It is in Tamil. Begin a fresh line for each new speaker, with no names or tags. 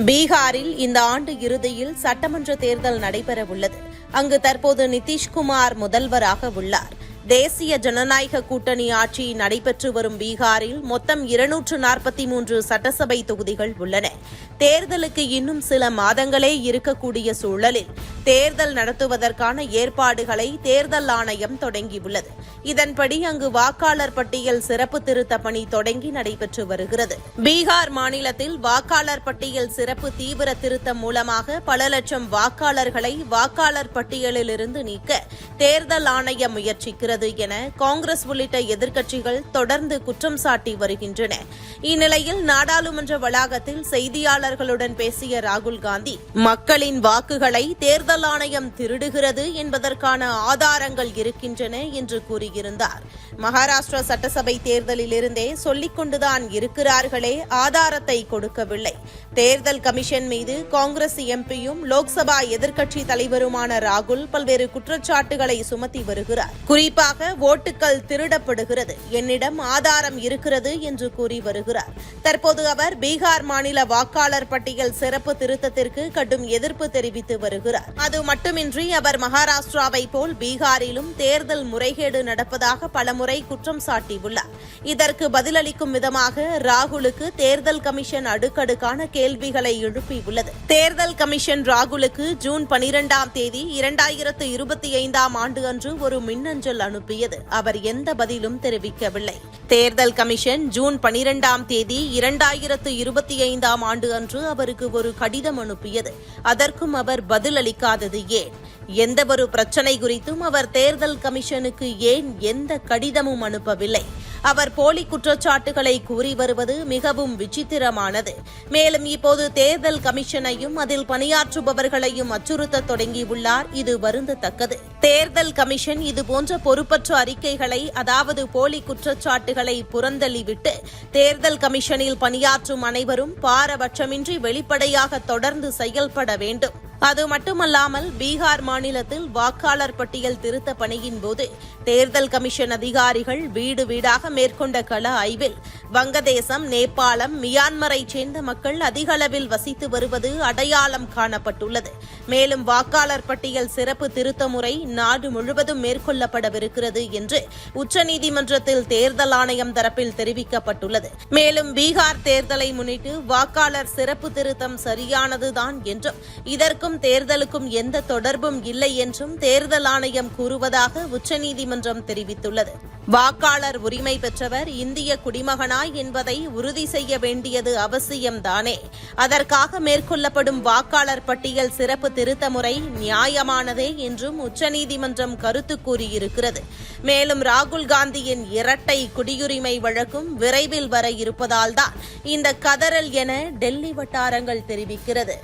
பீகாரில் இந்த ஆண்டு இறுதியில் சட்டமன்ற தேர்தல் நடைபெறவுள்ளது. அங்கு தற்போது நிதிஷ்குமார் முதல்வராக உள்ளார். தேசிய ஜனநாயக கூட்டணி ஆட்சி நடைபெற்று வரும் பீகாரில் மொத்தம் இருநூற்று நாற்பத்தி மூன்று சட்டசபை தொகுதிகள் உள்ளன. தேர்தலுக்கு இன்னும் சில மாதங்களே இருக்கக்கூடிய சூழலில் தேர்தல் நடத்துவதற்கான ஏற்பாடுகளை தேர்தல் ஆணையம் தொடங்கியுள்ளது. இதன்படி அங்கு வாக்காளர் பட்டியல் சிறப்பு திருத்த பணி தொடங்கி நடைபெற்று வருகிறது. பீகார் மாநிலத்தில் வாக்காளர் பட்டியல் சிறப்பு தீவிர திருத்தம் மூலமாக பல லட்சம் வாக்காளர்களை வாக்காளர் பட்டியலில் இருந்து நீக்க தேர்தல் ஆணையம் முயற்சிக்கிறது என காங்கிரஸ் உள்ளிட்ட எதிர்க்கட்சிகள் தொடர்ந்து குற்றம் சாட்டி வருகின்றன. இந்நிலையில் நாடாளுமன்ற வளாகத்தில் செய்தியாளர்களுடன் பேசிய ராகுல் காந்தி மக்களின் வாக்குகளை தேர்தல் ஆணையம் திருடுகிறது என்பதற்கான ஆதாரங்கள் இருக்கின்றன என்று கூறியிருந்தார். மகாராஷ்டிரா சட்டசபை தேர்தலில் சொல்லிக்கொண்டுதான் இருக்கிறார்களே ஆதாரத்தை கொடுக்கவில்லை. தேர்தல் கமிஷன் மீது காங்கிரஸ் எம்பியும் லோக்சபா எதிர்க்கட்சி தலைவருமான ராகுல் பல்வேறு குற்றச்சாட்டுகளை சுமத்தி வருகிறார். குறிப்பாக ஓட்டுகள் திருடப்படுகிறது. என்னிடம் ஆதாரம் இருக்கிறது என்று கூறி வருகிறார். தற்போது அவர் பீகார் மாநில வாக்காளர் பட்டியல் சிறப்பு திருத்தத்திற்கு கடும் எதிர்ப்பு தெரிவித்து வருகிறார். அது மட்டுமின்றி அவர் மகாராஷ்டிராவை போல் பீகாரிலும் தேர்தல் முறைகேடு நடப்பதாக பலமுறை குற்றம் சாட்டியுள்ளார். இதற்கு பதிலளிக்கும் விதமாக ராகுலுக்கு தேர்தல் கமிஷன் அடுக்கடுக்கான கேள்விகளை எழுப்பியுள்ளது. தேர்தல் கமிஷன் ராகுலுக்கு ஜூன் பனிரெண்டாம் தேதி இரண்டாயிரத்து இருபத்தி ஐந்தாம் ஆண்டு அன்று ஒரு மின்னஞ்சல் அனுப்பியது. அவர் எந்த பதிலும் தெரிவிக்கவில்லை. தேர்தல் கமிஷன் ஜூன் பனிரெண்டாம் தேதி இரண்டாயிரத்து இருபத்தி ஐந்தாம் ஆண்டு அன்று அவருக்கு ஒரு கடிதம் அனுப்பியது. அதற்கும் அவர் பதிலளிக்காதது ஏன்? எந்த ஒரு பிரச்சனை குறித்தும் அவர் தேர்தல் கமிஷனுக்கு ஏன் எந்த கடிதமும் அனுப்பவில்லை? அவர் போலி குற்றச்சாட்டுகளை கூறி வருவது மிகவும் விசித்திரமானது. மேலும் இப்போது தேர்தல் கமிஷனையும் அதில் பணியாற்றுபவர்களையும் அச்சுறுத்த தொடங்கியுள்ளார். இது வருந்தத்தக்கது. தேர்தல் கமிஷன் இதுபோன்ற பொறுப்பற்ற அறிக்கைகளை அதாவது போலி குற்றச்சாட்டுகளை புறந்தள்ளிவிட்டு தேர்தல் கமிஷனில் பணியாற்றும் அனைவரும் பாரபட்சமின்றி வெளிப்படையாக தொடர்ந்து செயல்பட வேண்டும். அது மட்டுமல்லாமல் பீகார் மாநிலத்தில் வாக்காளர் பட்டியல் திருத்த பணியின் போது தேர்தல் கமிஷன் அதிகாரிகள் வீடு வீடாக மேற்கொண்ட கள ஆய்வில் வங்கதேசம் நேபாளம் மியான்மரைச் சேர்ந்த மக்கள் அதிக அளவில் வசித்து வருவது அடையாளம் காணப்பட்டுள்ளது. மேலும் வாக்காளர் பட்டியல் சிறப்பு திருத்த முறை நாடு முழுவதும் மேற்கொள்ளப்படவிருக்கிறது என்று உச்சநீதிமன்றத்தில் தேர்தல் ஆணையம் தரப்பில் தெரிவிக்கப்பட்டுள்ளது. மேலும் பீகார் தேர்தலை முன்னிட்டு வாக்காளர் சிறப்பு திருத்தம் சரியானதுதான் என்றும் இதற்கும் தேர்தலுக்கும் எந்த தொடர்பும் இல்லை என்றும் தேர்தல் ஆணையம் கூறுவதாக உச்சநீதிமன்றம் தெரிவித்துள்ளது. வாக்காளர் உரிமை பெற்றவர் இந்திய குடிமகனாய் என்பதை உறுதி செய்ய வேண்டியது அவசியம்தானே. அதற்காக மேற்கொள்ளப்படும் வாக்காளர் பட்டியல் சிறப்பு திருத்த முறை நியாயமானதே என்றும் உச்சநீதிமன்றம் கருத்து கூறியிருக்கிறது. மேலும் ராகுல் காந்தியின் இரட்டை குடியுரிமை வழக்கும் விரைவில் வர இருப்பதால்தான் இந்த கதறல் என டெல்லி வட்டாரங்கள் தெரிவிக்கிறது.